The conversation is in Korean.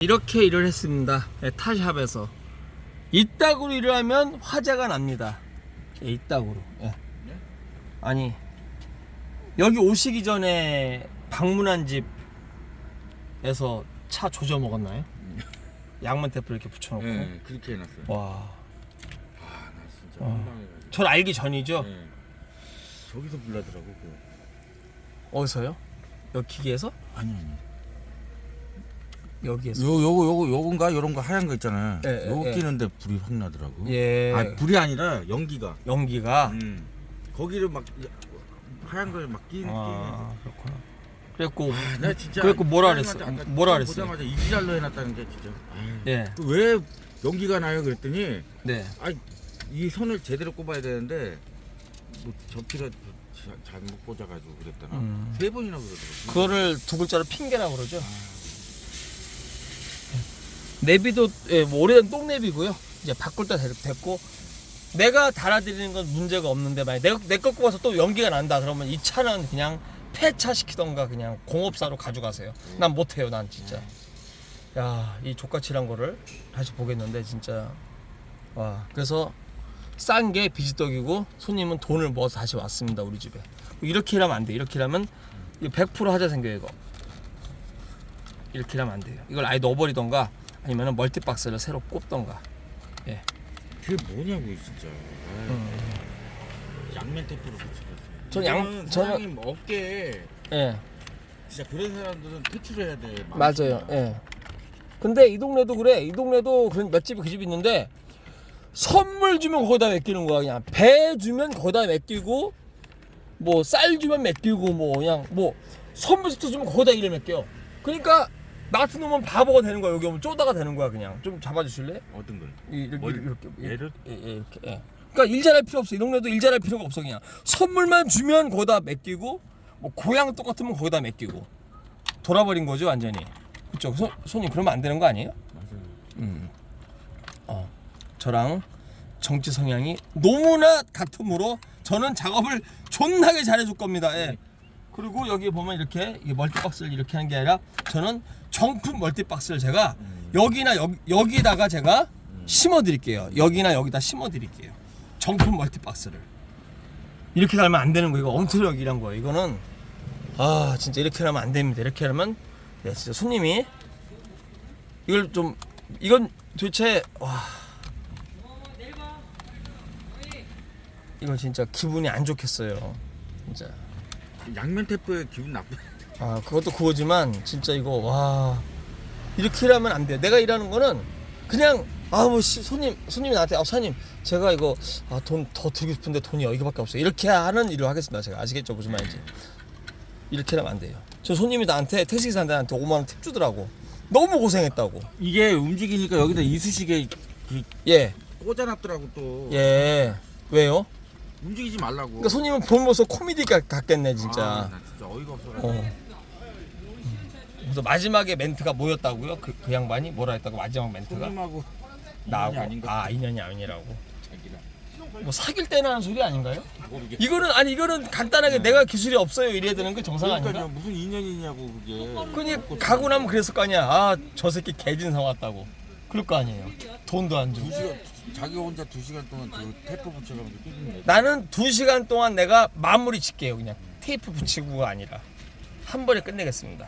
이렇게 일을 했습니다. 네, 타샵에서 이따구로 일을 하면 화재가 납니다. 예, 이따구로. 예. 아니 여기 오시기 전에 방문한 집에서 차 조져 먹었나요? 양문 테이프 이렇게 붙여놓고. 네, 그렇게 해놨어요. 와, 아, 나 진짜 어. 황당해가지고. 전 알기 전이죠. 네. 저기서 불나더라고. 그. 어디서요? 여기 기계에서? 아니 아니. 여기에서. 요 요거 요거 요건가 요런 거 하얀 거 있잖아요. 예, 예, 요거 예. 끼는데 불이 확 나더라고. 예. 아 불이 아니라 연기가. 연기가. 음. 거기를 막 하얀 걸 막 끼는 아, 그렇구나. 그랬고, 끼는. 나 진짜. 그래갖고 뭐라 사장님한테 그랬어? 아까 뭐라 처음 그랬어요? 보자마자 이지랄로 해놨다는 게 진짜. 아유, 예, 왜 연기가 나요? 그랬더니 네. 이 선을 제대로 꼽아야 되는데 뭐 접시가 자- 잘못 꽂아가지고 그랬다나 음. 세 번이나 그러더라고. 그거를 두 글자로 핑계라고 그러죠. 내비도 예, 뭐 오래된 똥내비고요. 이제 바꿀 때 되- 됐고 내가 달아드리는 건 문제가 없는데 만약 내가 내거 꼽아서 또 연기가 난다 그러면 이 차는 그냥 폐차 시키던가 그냥 공업사로 가져가세요. 난 못해요, 난 진짜. 야, 이 족같이란 거를 다시 보겠는데 진짜 와. 그래서 싼 게 비지떡이고 손님은 돈을 모아서 다시 왔습니다 우리 집에. 이렇게 일하면 안 돼. 이렇게 이거 100% 하자 생겨요 이거. 이렇게 일하면 안 돼요. 이걸 아예 넣어버리던가 아니면 멀티박스를 새로 꼽던가. 그게 뭐냐고 진짜. 아유, 양면 테이프로 붙여놨어요. 전 양- 이거는 저는- 사장님 어깨에 예, 진짜 그런 사람들은 퇴출해야 돼. 맞아요. 예. 근데 이 동네도 그래. 이 동네도 그런 몇 집이 그 집 있는데 선물 주면 거기다 맡기는 거야. 그냥 배 주면 거기다 맡기고 뭐 쌀 주면 맡기고 뭐 그냥 뭐 선물 세트 주면 거기다 일을 맡겨. 그러니까 나 같은 놈은 바보가 되는 거야. 여기 오면 쪼다가 되는 거야. 그냥 좀 잡아주실래? 어떤 걸? 이- 이렇게 뭘? 이렇게 얘를? 예, 예, 이렇게 예. 그러니까 일 잘할 필요 없어 이 동네도 일 잘할 필요가 없어 그냥 선물만 주면 거기다 맡기고 뭐 고향 똑같으면 거기다 맡기고 돌아버린 거죠 완전히 그쵸 손, 손님 그러면 안 되는 거 아니에요? 맞아요. 음. 어 저랑 정치 성향이 너무나 같으므로 저는 작업을 존나게 잘해줄 겁니다 예. 그리고 여기 보면 이렇게 멀티박스를 이렇게 하는 게 아니라 저는 정품 멀티박스를 제가 음. 여기나 여기, 여기다가 제가 심어 드릴게요. 여기나 여기다 심어 드릴게요. 정품 멀티박스를. 이렇게 달면 안 되는 거 이거 엄청 일한 거예요. 이거는 아 진짜 이렇게 하면 안 됩니다. 이렇게 하면 네, 진짜 손님이 이걸 좀 이건 도대체 와 이거 진짜 기분이 안 좋겠어요. 진짜. 양면 테이프에 기분 나쁘. 아 그것도 그거지만 진짜 이거 와 이렇게 일하면 안 돼요. 내가 일하는 거는 그냥 아뭐 손님 손님이 나한테 아 사장님 제가 이거 아 돈 더 드리고 싶은데 돈이 여기밖에 없어요. 이렇게 하는 일을 하겠습니다. 제가 아시겠죠 무슨 말인지 이렇게 하면 안 돼요. 저 손님이 나한테 택시기사한테 5만 원 팁 주더라고. 너무 고생했다고. 이게 움직이니까 여기다 이쑤시개 그 예 꽂아놨더라고 또. 예. 왜요? 움직이지 말라고. 그러니까 손님은 보면서 코미디 같- 같겠네 진짜. 아, 나 진짜 어이가 없어가지고. 어. 그래서 마지막에 멘트가 뭐였다고요? 그, 그 양반이 뭐라 했다고 마지막 멘트가? 손님하고 나하고? 아 인연이 아니라고 자기랑 뭐 사귈 때나 하는 소리 아닌가요? 모르겠. 이거는 아니 이거는 간단하게 내가 기술이 없어요 이래야 되는 게 정상 아닌가? 무슨 인연이냐고 그게. 그니 가고 나면 그랬을 거 아니야 아 저 새끼 개진상 왔다고 그럴 거 아니에요. 돈도 안두 주고. 시간 자기 혼자 두 시간 동안 그 테이프 붙여가지고 끼는 나는 두 시간 동안 내가 마무리 짓게요 그냥. 테이프 붙이고가 아니라. 한 번에 끝내겠습니다